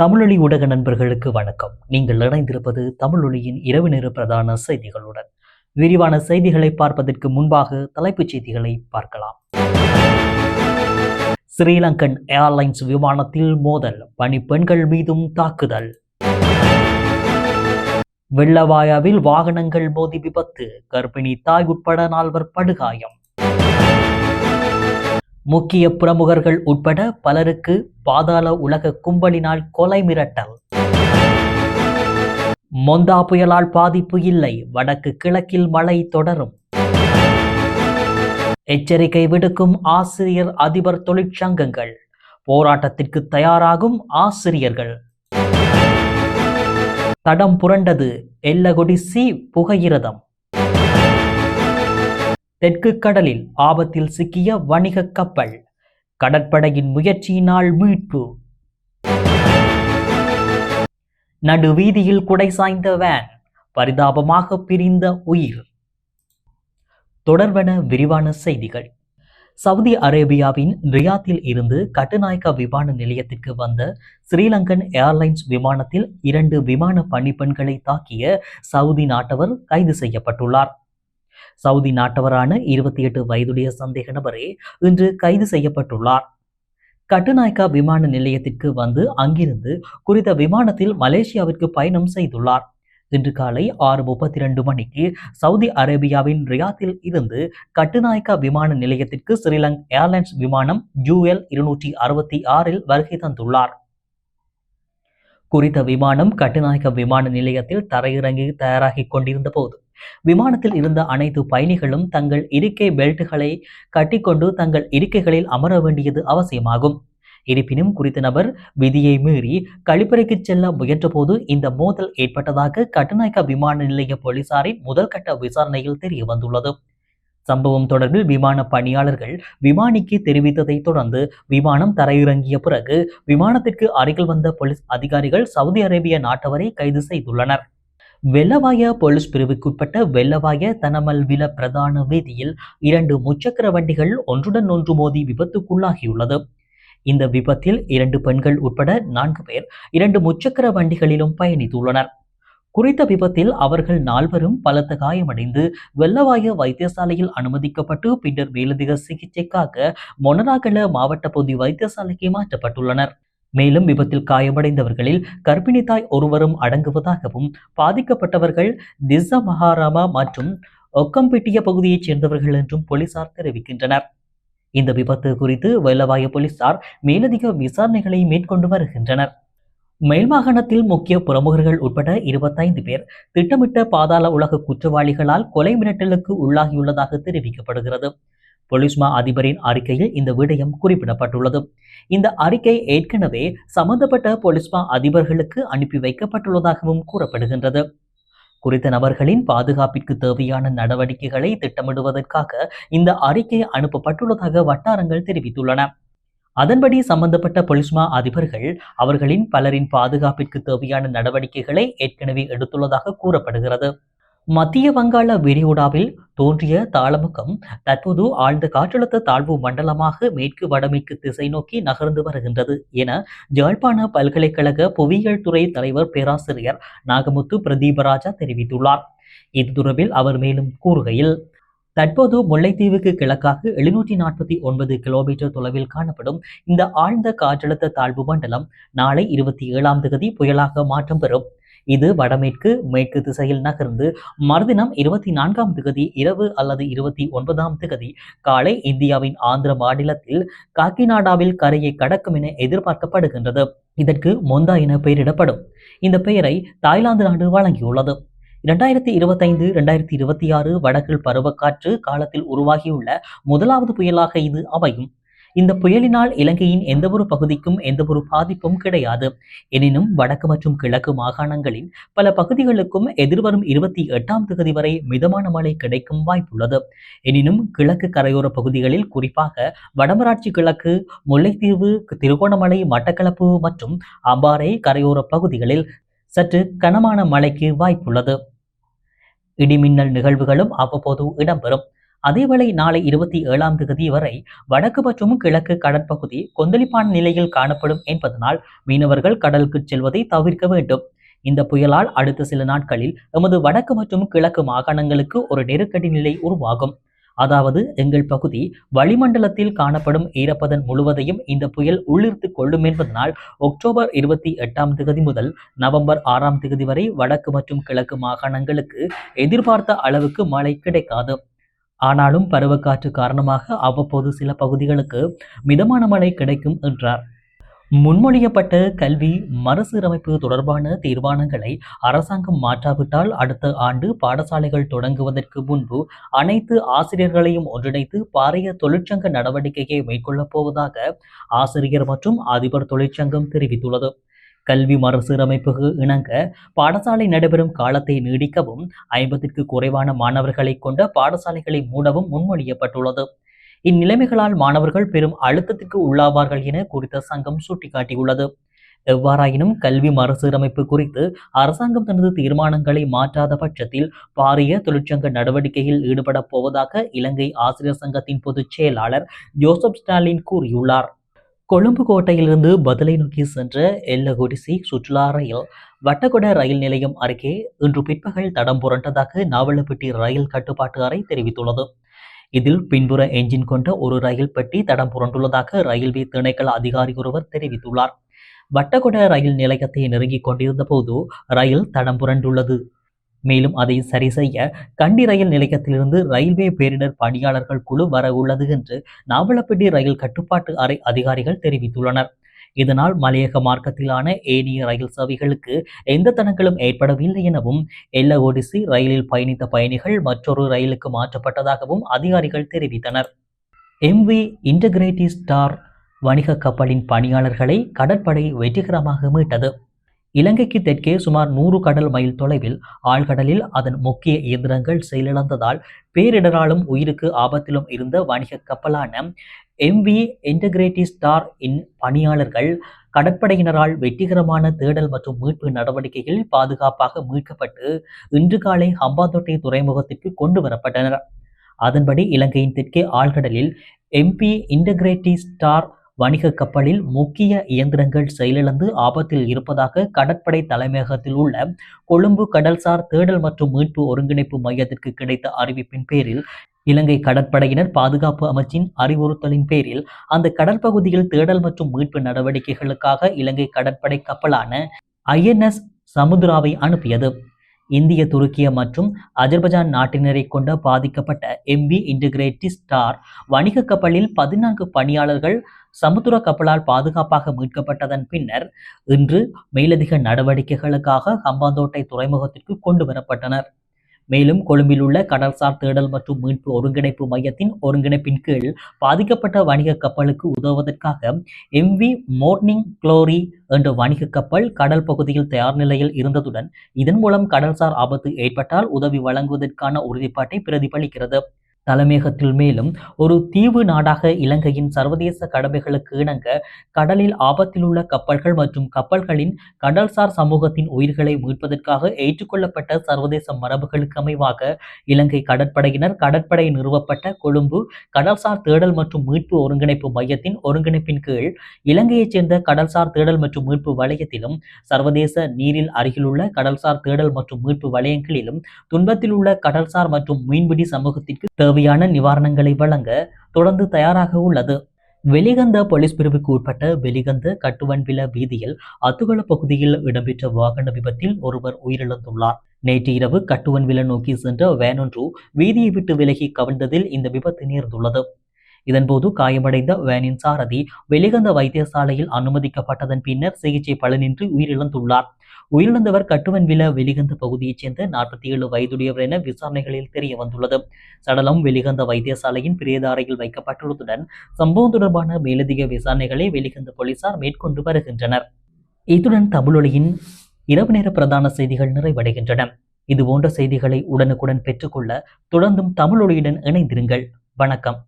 தமிழொலி ஊடக நண்பர்களுக்கு வணக்கம். நீங்கள் இணைந்திருப்பது தமிழொலியின் இரவு நேர பிரதான செய்திகளுடன். விரிவான செய்திகளை பார்ப்பதற்கு முன்பாக தலைப்புச் செய்திகளை பார்க்கலாம். ஸ்ரீலங்கன் ஏர்லைன்ஸ் விமானத்தில் மோதல் பணிப்பெண்கள் மீதும் தாக்குதல். வெள்ளவாயாவில் வாகனங்கள் மோதி விபத்து கர்ப்பிணி தாய் உட்பட நால்வர் படுகாயம். முக்கிய பிரமுகர்கள் உட்பட பலருக்கு பாதாள உலக கும்பலினால் கொலை மிரட்டல். மொந்தா புயலால் பாதிப்பு இல்லை வடக்கு கிழக்கில் மழை தொடரும். எச்சரிக்கை விடுக்கும் ஆசிரியர் அதிபர் தொழிற்சங்கங்கள். போராட்டத்திற்கு தயாராகும் ஆசிரியர்கள். தடம் புரண்டது எல்லகுடி சி புகையிரதம். தெற்கு கடலில் ஆபத்தில் சிக்கிய வணிக கப்பல் கடற்படையின் முயற்சியினால் மீட்பு. நடு வீதியில் குடை சாய்ந்த வேன் பரிதாபமாக பிரிந்த உயிர். தொடர்வன விரிவான செய்திகள். சவுதி அரேபியாவின் ரியாத்தில் இருந்து கட்டுநாயக்கா விமான நிலையத்திற்கு வந்த ஸ்ரீலங்கன் ஏர்லைன்ஸ் விமானத்தில் இரண்டு விமான பணிப்பெண்களை தாக்கிய சவுதி நாட்டவர் கைது செய்யப்பட்டுள்ளார். சவுதி நாட்டவரான இருபத்தி எட்டு வயதுடைய சந்தேக நபரே இன்று கைது செய்யப்பட்டுள்ளார். கட்டுநாயக்கா விமான நிலையத்திற்கு வந்து அங்கிருந்து குறித்த விமானத்தில் மலேசியாவிற்கு பயணம் செய்துள்ளார். இன்று காலை ஆறு முப்பத்தி ரெண்டு மணிக்கு சவுதி அரேபியாவின் ரியாத்தில் இருந்து கட்டுநாயக்கா விமான நிலையத்திற்கு ஸ்ரீலங்க் ஏர்லைன்ஸ் விமானம் ஜூஎல் இருநூற்றி அறுபத்தி ஆறில் வருகை தந்துள்ளார். குறித்த விமானம் கட்டுநாயக்க விமான நிலையத்தில் தரையிறங்கி தயாராகி கொண்டிருந்த போது விமானத்தில் இருந்த அனைத்து பயணிகளும் தங்கள் இருக்கை பெல்ட்டுகளை கட்டிக்கொண்டு தங்கள் இருக்கைகளில் அமர வேண்டியது அவசியமாகும். இருப்பினும் குறித்த நபர் விதியை மீறி கழிப்பறைக்கு செல்ல முயன்றபோது இந்த மோதல் ஏற்பட்டதாக கட்டுநாயக்க விமான நிலைய போலீசாரின் முதல்கட்ட விசாரணையில் தெரிய வந்துள்ளது சம்பவம் தொடர்பில் விமான பணியாளர்கள் விமானிக்கு தெரிவித்ததை தொடர்ந்து விமானம் தரையிறங்கிய பிறகு விமானத்திற்கு அருகில் வந்த போலீஸ் அதிகாரிகள் சவுதி அரேபிய நாட்டவரை கைது செய்துள்ளனர். வெள்ளவாய போலீஸ் பிரிவுக்குட்பட்ட வெள்ளவாய தனமல் வில பிரதான வீதியில் இரண்டு முச்சக்கர வண்டிகள் ஒன்றுடன் ஒன்று மோதி விபத்துக்குள்ளாகியுள்ளது. இந்த விபத்தில் இரண்டு பெண்கள் உட்பட நான்கு பேர் இரண்டு முச்சக்கர வண்டிகளிலும் பயணித்துள்ளனர். குறித்த விபத்தில் அவர்கள் நால்வரும் பலத்த காயமடைந்து வெள்ளவாய வைத்தியசாலையில் அனுமதிக்கப்பட்டு பின்னர் மேலதிக சிகிச்சைக்காக மொனராகல மாவட்ட பொது வைத்தியசாலைக்கு மாற்றப்பட்டுள்ளனர். மேலும் விபத்தில் காயமடைந்தவர்களில் கர்ப்பிணி தாய் ஒருவரும் அடங்குவதாகவும் பாதிக்கப்பட்டவர்கள் திஸ்ஸ மகாராமா மற்றும் ஒக்கம்பிட்டிய பகுதியைச் சேர்ந்தவர்கள் என்றும் போலீசார் தெரிவிக்கின்றனர். இந்த விபத்து குறித்து வெள்ளவாய போலீசார் மேலதிக விசாரணைகளை மேற்கொண்டு வருகின்றனர். மேல்மாகாணத்தில் முக்கிய பிரமுகர்கள் உட்பட இருபத்தைந்து பேர் திட்டமிட்ட பாதாள உலக குற்றவாளிகளால் கொலை மிரட்டலுக்கு உள்ளாகியுள்ளதாக தெரிவிக்கப்படுகிறது. பொலிஸ்மா அதிபரின் அறிக்கையில் இந்த விடயம் குறிப்பிடப்பட்டுள்ளது. இந்த அறிக்கை ஏற்கனவே சம்பந்தப்பட்ட பொலிஸ்மா அதிபர்களுக்கு அனுப்பி வைக்கப்பட்டுள்ளதாகவும் கூறப்படுகின்றது. குறித்த நபர்களின் பாதுகாப்பிற்கு தேவையான நடவடிக்கைகளை திட்டமிடுவதற்காக இந்த அறிக்கை அனுப்பப்பட்டுள்ளதாக வட்டாரங்கள் தெரிவித்துள்ளன. அதன்படி சம்பந்தப்பட்ட பொலிஸ்மா அதிபர்கள் அவர்களின் பலரின் பாதுகாப்பிற்கு தேவையான நடவடிக்கைகளை ஏற்கனவே எடுத்துள்ளதாக கூறப்படுகிறது. மத்திய வங்காள விரிகுடாவில் தோன்றிய தாளமுகம் தற்போது ஆழ்ந்த காற்றழுத்த தாழ்வு மண்டலமாக மேற்கு வடமேற்கு திசை நோக்கி நகர்ந்து வருகின்றது என ஜாழ்ப்பாண பல்கலைக்கழக புவியியல் துறை தலைவர் பேராசிரியர் நாகமுத்து பிரதீபராஜா தெரிவித்துள்ளார். இது தொடர்பில் அவர் மேலும் கூறுகையில் தற்போது முல்லைத்தீவுக்கு கிழக்காக எழுநூற்றி நாற்பத்தி ஒன்பது கிலோமீட்டர் தொலைவில் காணப்படும் இந்த ஆழ்ந்த காற்றழுத்த தாழ்வு மண்டலம் நாளை இருபத்தி ஏழாம் தேதி புயலாக மாற்றம் பெறும். இது வடமேற்கு மேற்கு திசையில் நகர்ந்து மறுதினம் இருபத்தி நான்காம் திகதி இரவு அல்லது இருபத்தி ஒன்பதாம் திகதி காலை இந்தியாவின் ஆந்திர மாநிலத்தில் காக்கிநாடாவில் கரையை கடக்கும் என எதிர்பார்க்கப்படுகின்றது. இதற்கு மொந்தா என பெயரிடப்படும். இந்த பெயரை தாய்லாந்து நாடு வழங்கியுள்ளது. இரண்டாயிரத்தி இருபத்தைந்து இரண்டாயிரத்தி இருபத்தி ஆறு வடக்கில் பருவக்காற்று காலத்தில் உருவாகியுள்ள முதலாவது புயலாக இது அமையும். இந்த புயலினால் இலங்கையின் எந்தவொரு பகுதிக்கும் எந்தவொரு பாதிப்பும் கிடையாது. எனினும் வடக்கு மற்றும் கிழக்கு மாகாணங்களின் பல பகுதிகளுக்கும் எதிர்வரும் இருபத்தி எட்டாம் தேதி வரை மிதமான மழை கிடைக்கும் வாய்ப்புள்ளது. எனினும் கிழக்கு கரையோர பகுதிகளில் குறிப்பாக வடமராட்சி கிழக்கு முல்லைத்தீவு திருகோணமலை மட்டக்களப்பு மற்றும் அம்பாறை கரையோர பகுதிகளில் சற்று கனமான மழைக்கு வாய்ப்புள்ளது. இடிமின்னல் நிகழ்வுகளும் அவ்வப்போது இடம்பெறும். அதேவேளை நாளை இருபத்தி ஏழாம் தேதி வரை வடக்கு மற்றும் கிழக்கு கடற்பகுதி கொந்தளிப்பான நிலையில் காணப்படும் என்பதனால் மீனவர்கள் கடலுக்கு செல்வதை தவிர்க்க வேண்டும். இந்த புயலால் அடுத்த சில நாட்களில் எமது வடக்கு மற்றும் கிழக்கு மாகாணங்களுக்கு ஒரு நெருக்கடி நிலை உருவாகும். அதாவது எங்கள் பகுதி வளிமண்டலத்தில் காணப்படும் ஈரப்பதன் முழுவதையும் இந்த புயல் உள்ளிருத்து கொள்ளும் என்பதனால் அக்டோபர் இருபத்தி எட்டாம் தேதி முதல் நவம்பர் ஆறாம் தேதி வரை வடக்கு மற்றும் கிழக்கு மாகாணங்களுக்கு எதிர்பார்த்த அளவுக்கு மழை கிடைக்காது. ஆனாலும் பருவக்காற்று காரணமாக அவ்வப்போது சில பகுதிகளுக்கு மிதமான மழை கிடைக்கும் என்றார். முன்மொழியப்பட்ட கல்வி மறுசீரமைப்பு தொடர்பான தீர்மானங்களை அரசாங்கம் மாற்றாவிட்டால் அடுத்த ஆண்டு பாடசாலைகள் தொடங்குவதற்கு முன்பு அனைத்து ஆசிரியர்களையும் ஒன்றிணைத்து பாரிய தொழிற்சங்க நடவடிக்கையை மேற்கொள்ளப் போவதாக ஆசிரியர் மற்றும் அதிபர் தொழிற்சங்கம் தெரிவித்துள்ளது. கல்வி மறுசீரமைப்புக்கு இணங்க பாடசாலை நடைபெறும் காலத்தை நீடிக்கவும் ஐம்பத்திற்கு குறைவான மாணவர்களை கொண்ட பாடசாலைகளை மூடவும் முன்மொழியப்பட்டுள்ளது. இந்நிலைமைகளால் மாணவர்கள் பெரும் அழுத்தத்திற்கு உள்ளாவார்கள் என குறித்த சங்கம் சுட்டிக்காட்டியுள்ளது. எவ்வாறாயினும் கல்வி மறுசீரமைப்பு குறித்து அரசாங்கம் தனது தீர்மானங்களை மாற்றாத பட்சத்தில் பாரிய தொழிற்சங்க நடவடிக்கையில் ஈடுபடப் போவதாக இலங்கை ஆசிரியர் சங்கத்தின் பொதுச் செயலாளர் ஜோசப் ஸ்டாலின் கூறியுள்ளார். கொழும்பு கோட்டையிலிருந்து பதிலை நோக்கி சென்ற எல்லகுடிசி சுற்றுலா ரயில் வட்டகொட ரயில் நிலையம் அருகே இன்று பிற்பகல் தடம் புரண்டதாக நாவலப்பட்டி ரயில் கட்டுப்பாட்டு அறை தெரிவித்துள்ளது. இதில் பின்புற என்ஜின் கொண்ட ஒரு ரயில் பெட்டி தடம் புரண்டுள்ளதாக ரயில்வே திணைக்கள அதிகாரி ஒருவர் தெரிவித்துள்ளார். வட்டகொட ரயில் நிலையத்தை நெருங்கிக் கொண்டிருந்த போது ரயில் தடம் புரண்டுள்ளது. மேலும் அதை சரி செய்ய கண்டி ரயில் நிலையத்திலிருந்து ரயில்வே பேரிடர் பணியாளர்கள் குழு வர உள்ளது என்று நாவலப்பட்டி ரயில் கட்டுப்பாட்டு அறை அதிகாரிகள் தெரிவித்துள்ளனர். இதனால் மலையக மார்க்கத்திலான ஏனைய ரயில் சேவைகளுக்கு எந்த தடங்களும் ஏற்படவில்லை எனவும் எல்ல ஒடிசி ரயிலில் பயணித்த பயணிகள் மற்றொரு ரயிலுக்கு மாற்றப்பட்டதாகவும் அதிகாரிகள் தெரிவித்தனர். எம்வி இன்டகிரேட்டி ஸ்டார் வணிக கப்பலின் பணியாளர்களை கடற்படை வெற்றிகரமாக மீட்டது. இலங்கைக்கு தெற்கே சுமார் நூறு கடல் மைல் தொலைவில் ஆழ்கடலில் அதன் முக்கிய இயந்திரங்கள் செயலிழந்ததால் பேரிடராலும் உயிருக்கு ஆபத்திலும் இருந்த வணிக கப்பலான எம்வி இன்டகிரேட்டி ஸ்டார் இன் பணியாளர்கள் கடற்படையினரால் வெற்றிகரமான தேடல் மற்றும் மீட்பு நடவடிக்கைகளில் பாதுகாப்பாக மீட்கப்பட்டு இன்று காலை ஹம்பாந்தோட்டை துறைமுகத்திற்கு கொண்டு வரப்பட்டனர். அதன்படி இலங்கையின் தெற்கே ஆழ்கடலில் எம்பி இன்டகிரேட்டி ஸ்டார் வணிக கப்பலில் முக்கிய இயந்திரங்கள் செயலிழந்து ஆபத்தில் இருப்பதாக கடற்படை தலைமையகத்தில் உள்ள கொழும்பு கடல்சார் தேடல் மற்றும் மீட்பு ஒருங்கிணைப்பு மையத்திற்கு கிடைத்த அறிவிப்பின் பேரில் இலங்கை கடற்படையினர் பாதுகாப்பு அமைச்சின் அறிவுறுத்தலின் பேரில் அந்த கடற்பகுதியில் தேடல் மற்றும் மீட்பு நடவடிக்கைகளுக்காக இலங்கை கடற்படை கப்பலான ஐஎன்எஸ் சமுத்ராவை அனுப்பியது. இந்திய துருக்கிய மற்றும் அஜர்பஜான் நாட்டினரை கொண்ட பாதிக்கப்பட்ட எம்பி இன்டிகிரேட்டி ஸ்டார் வணிக கப்பலில் பதினான்கு பணியாளர்கள் சமுத்திர கப்பலால் பாதுகாப்பாக மீட்கப்பட்டதன் பின்னர் இன்று மேலதிக நடவடிக்கைகளுக்காக ஹம்பாந்தோட்டை துறைமுகத்திற்கு கொண்டு வரப்பட்டனர். மேலும் கொழும்பில் உள்ள கடல்சார் தேடல் மற்றும் மீட்பு ஒருங்கிணைப்பு மையத்தின் ஒருங்கிணைப்பின் கீழ் பாதிக்கப்பட்ட வணிக கப்பலுக்கு உதவுவதற்காக எம்வி மோர்னிங் குளோரி என்ற வணிக கப்பல் கடல் பகுதியில் தயார் நிலையில் இருந்ததுடன் இதன் மூலம் கடல்சார் ஆபத்து ஏற்பட்டால் உதவி வழங்குவதற்கான உறுதிப்பாட்டை பிரதிபலிக்கிறது. தலைமையகத்தில் மேலும் ஒரு தீவு நாடாக இலங்கையின் சர்வதேச கடமைகளுக்கு இணங்க கடலில் ஆபத்தில் உள்ள கப்பல்கள் மற்றும் கப்பல்களின் கடல்சார் சமூகத்தின் உயிர்களை மீட்பதற்காக ஏற்றுக்கொள்ளப்பட்ட சர்வதேச மரபுகளுக்கு அமைவாக இலங்கை கடற்படையினர் கடற்படை நிறுவப்பட்ட கொழும்பு கடல்சார் தேடல் மற்றும் மீட்பு ஒருங்கிணைப்பு மையத்தின் ஒருங்கிணைப்பின் கீழ் இலங்கையைச் சேர்ந்த கடல்சார் தேடல் மற்றும் மீட்பு வலயத்திலும் சர்வதேச நீரில் அருகிலுள்ள கடல்சார் தேடல் மற்றும் மீட்பு வலயங்களிலும் துன்பத்தில் உள்ள கடல்சார் மற்றும் மீன்பிடி சமூகத்திற்கு தேவையான நிவாரணங்களை வழங்க தொடர்ந்து தயாராக உள்ளது. வெளிகந்த போலீஸ் பிரிவுக்கு உட்பட்ட வெளிகந்த கட்டுவன்பில வீதியில் அத்துகள பகுதியில் இடம்பெற்ற வாகன விபத்தில் ஒருவர் உயிரிழந்துள்ளார். நேற்று இரவு கட்டுவன்வில நோக்கி சென்ற வேனொன்று வீதியை விட்டு விலகி கவிழ்ந்ததில் இந்த விபத்து நேர்ந்துள்ளது. இதன்போது காயமடைந்த வேனின் சாரதி வெளிகந்த வைத்தியசாலையில் அனுமதிக்கப்பட்டதன் பின்னர் சிகிச்சை பலனின்றி உயிரிழந்துள்ளார். உயிரிழந்தவர் கட்டுவன் வில வெளிகந்த பகுதியைச் சேர்ந்த நாற்பத்தி ஏழு வயதுடையவர் என விசாரணைகளில் தெரிய வந்துள்ளது சடலம் வெளிகந்த வைத்தியசாலையின் பிரேதாரையில் வைக்கப்பட்டுள்ளதுடன் சம்பவம் தொடர்பான மேலதிக விசாரணைகளை வெளிகந்த போலீசார் மேற்கொண்டு வருகின்றனர். இத்துடன் தமிழொலியின் இரவு நேர பிரதான செய்திகள் நிறைவடைகின்றன. இதுபோன்ற செய்திகளை உடனுக்குடன் பெற்றுக்கொள்ள தொடர்ந்தும் தமிழொலியுடன் இணைந்திருங்கள். வணக்கம்.